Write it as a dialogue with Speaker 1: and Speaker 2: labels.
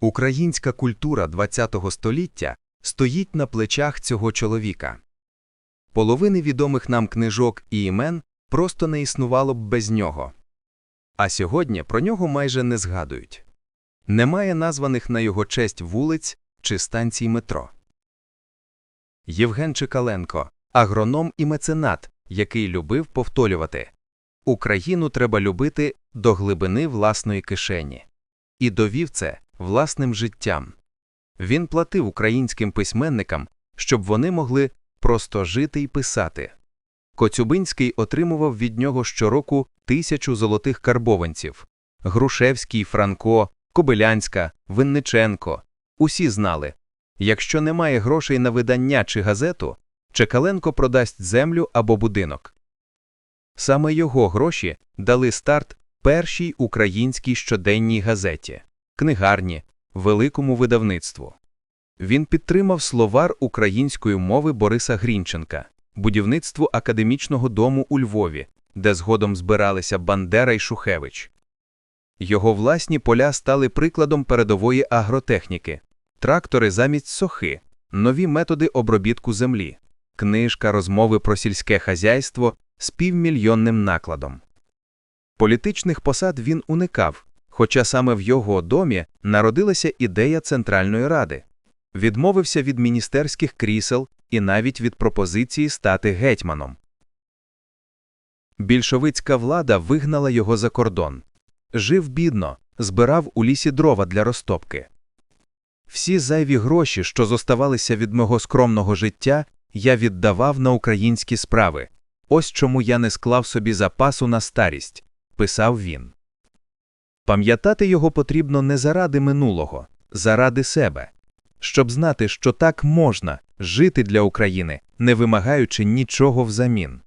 Speaker 1: Українська культура ХХ століття стоїть на плечах цього чоловіка. Половини відомих нам книжок і імен просто не існувало б без нього. А сьогодні про нього майже не згадують. Немає названих на його честь вулиць чи станцій метро. Євген Чекаленко – агроном і меценат, який любив повторювати Україну треба любити до глибини власної кишені. І довів це власним життям. Він платив українським письменникам, щоб вони могли просто жити і писати. Коцюбинський отримував від нього щороку тисячу золотих карбованців. Грушевський, Франко, Кобилянська, Винниченко – усі знали, якщо немає грошей на видання чи газету, Чекаленко продасть землю або будинок. Саме його гроші дали старт першій українській щоденній газеті, книгарні, великому видавництву. Він підтримав словар української мови Бориса Грінченка, будівництво академічного дому у Львові, де згодом збиралися Бандера й Шухевич. Його власні поля стали прикладом передової агротехніки, трактори замість сохи, нові методи обробітку землі, книжка розмови про сільське хазяйство з півмільйонним накладом. Політичних посад він уникав, хоча саме в його домі народилася ідея Центральної Ради. Відмовився від міністерських крісел і навіть від пропозиції стати гетьманом. Більшовицька влада вигнала його за кордон. Жив бідно, збирав у лісі дрова для розтопки. Всі зайві гроші, що зоставалися від мого скромного життя, я віддавав на українські справи. Ось чому я не склав собі запасу на старість, писав він. Пам'ятати його потрібно не заради минулого, заради себе, щоб знати, що так можна жити для України, не вимагаючи нічого взамін.